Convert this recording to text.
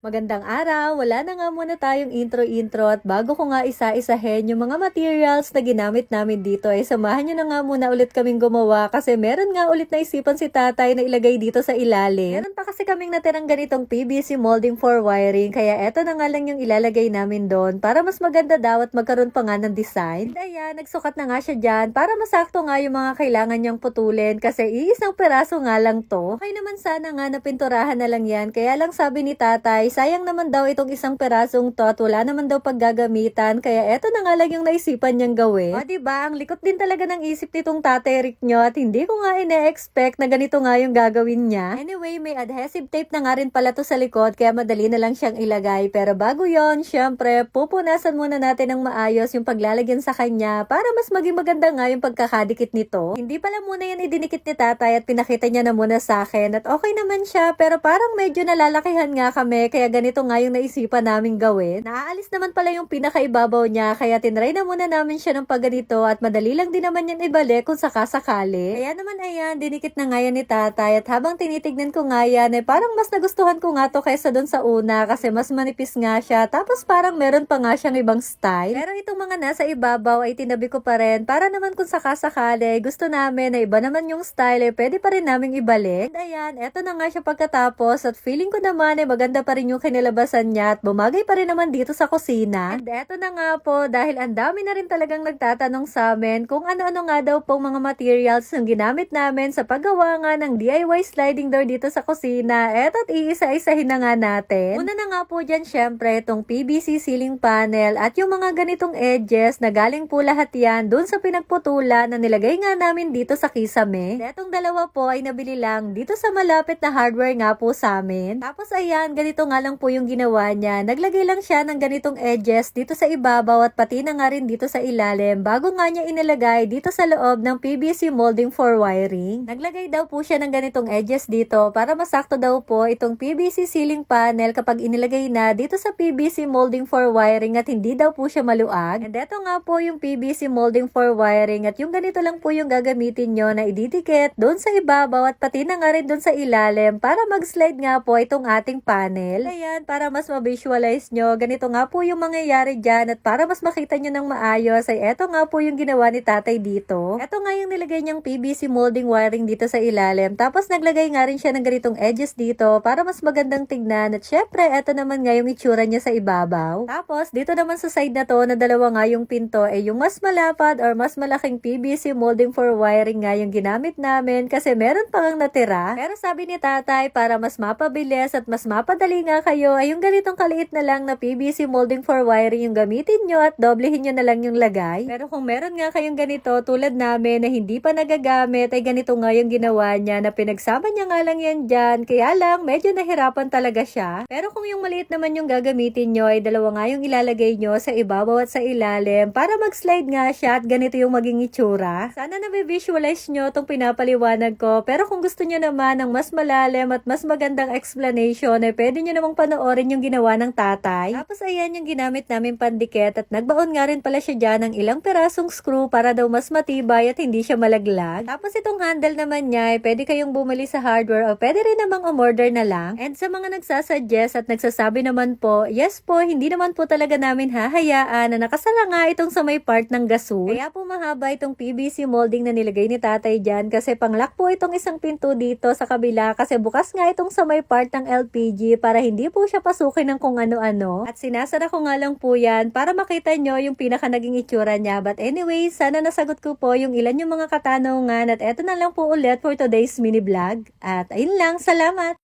Magandang araw! Wala na nga muna tayong intro-intro at bago ko nga isa-isahin yung mga materials na ginamit namin dito ay samahan nyo na nga muna ulit kaming gumawa kasi meron nga ulit na isipan si tatay na ilagay dito sa ilalim. Meron pa kasi kaming natirang ganitong PVC molding for wiring kaya eto na nga lang yung ilalagay namin doon para mas maganda daw at magkaroon pa nga ng design. And ayan, nagsukat na nga siya dyan para masakto nga yung mga kailangan niyang putulin kasi iisang peraso nga lang to. Okay naman sana nga napinturahan na lang yan kaya lang sabi ni tatay sayang naman daw itong isang perasong to at wala naman daw paggagamitan kaya eto na nga lang yung naisipan niyang gawin. O diba, ang likot din talaga ng isip nitong tatay Rick nyo at hindi ko nga ine-expect na ganito nga yung gagawin niya. Anyway, may adhesive tape na nga rin pala to sa likod kaya madali na lang siyang ilagay pero bago yon syempre pupunasan muna natin ng maayos yung paglalagyan sa kanya para mas maging maganda nga yung pagkakadikit nito. Hindi pala muna yan idinikit ni tatay at pinakita niya na muna sa akin at okay naman siya pero parang medyo nalalakihan nga kami kaya ganito nga yung naisipan namin gawin. Naaalis naman pala yung pinakaibabaw niya kaya tinry na muna namin siya ng pagganito at madali lang din naman yan ibalik kung sakasakali. Kaya naman ayan, dinikit na nga yan ni tatay at habang tinitignan ko nga yan eh parang mas nagustuhan ko nga to kaysa doon sa una kasi mas manipis nga siya tapos parang meron pa nga siyang ibang style. Pero itong mga nasa ibabaw ay tinabi ko pa rin para naman kung sakasakali gusto namin na iba naman yung style eh pwede pa rin naming ibalik. And ayan, eto na nga siya pagkatapos at feeling ko naman eh maganda pa rin yung kinalabasan niya at bumagay pa rin naman dito sa kusina. And eto na nga po dahil ang dami na rin talagang nagtatanong sa amin kung ano-ano nga daw pong mga materials yung ginamit namin sa paggawa nga ng DIY sliding door dito sa kusina. Eto at iisa-isahin na nga natin. Una na nga po dyan syempre itong PVC ceiling panel at yung mga ganitong edges na galing po lahat yan dun sa pinagputulan na nilagay nga namin dito sa kisame. And etong dalawa po ay nabili lang dito sa malapit na hardware nga po sa amin. Tapos ayan, ganito nga lang po yung ginawa niya. Naglagay lang siya ng ganitong edges dito sa ibabaw at pati na nga rin dito sa ilalim bago nga niya inilagay dito sa loob ng PVC molding for wiring. Naglagay daw po siya ng ganitong edges dito para masakto daw po itong PVC ceiling panel kapag inilagay na dito sa PVC molding for wiring at hindi daw po siya maluag. And eto nga po yung PVC molding for wiring at yung ganito lang po yung gagamitin nyo na ididikit doon sa ibabaw at pati na nga rin doon sa ilalim para mag-slide nga po itong ating panel. Ayan, para mas ma-visualize nyo, ganito nga po yung mangyayari dyan at para mas makita nyo ng maayos ay eto nga po yung ginawa ni tatay dito. Eto nga yung nilagay niyang PVC molding wiring dito sa ilalim. Tapos naglagay nga rin siya ng ganitong edges dito para mas magandang tignan at syempre eto naman nga yung itsura niya sa ibabaw. Tapos dito naman sa side na to na dalawa nga yung pinto ay yung mas malapad or mas malaking PVC molding for wiring nga yung ginamit namin kasi meron pa ngang natira. Pero sabi ni tatay para mas mapabilis at mas mapadali nga kayo ay yung ganitong kaliit na lang na PVC molding for wiring yung gamitin nyo at doblehin nyo na lang yung lagay. Pero kung meron nga kayong ganito tulad namin na hindi pa nagagamit ay ganito nga yung ginawa niya na pinagsama niya nga lang yan dyan. Kaya lang medyo nahirapan talaga siya. Pero kung yung maliit naman yung gagamitin nyo ay dalawa nga yung ilalagay nyo sa ibabaw at sa ilalim para mag-slide nga siya at ganito yung maging itsura. Sana na-visualize nyo itong pinapaliwanag ko. Pero kung gusto nyo naman ng mas malalim at mas magandang explanation ay pwede nyo namang panoorin yung ginawa ng tatay. Tapos ayan yung ginamit namin pandikit at nagbaon nga rin pala siya dyan ng ilang perasong screw para daw mas matibay at hindi siya malaglag. Tapos itong handle naman niya ay pwede kayong bumili sa hardware o pwede rin namang umorder na lang. And sa mga nagsasuggest at nagsasabi naman po, yes po, hindi naman po talaga namin hahayaan na nakasala itong sa may part ng gasol. Kaya po mahaba itong PVC molding na nilagay ni tatay dyan kasi panglock po itong isang pinto dito sa kabila kasi bukas nga itong sa may part ng LPG para hindi po siya pasukin ng kung ano-ano. At sinasara ko nga lang po yan para makita nyo yung pinaka naging itsura niya. But anyway, sana nasagot ko po yung ilan yung mga katanungan at eto na lang po ulit for today's mini vlog. At ayun lang, salamat!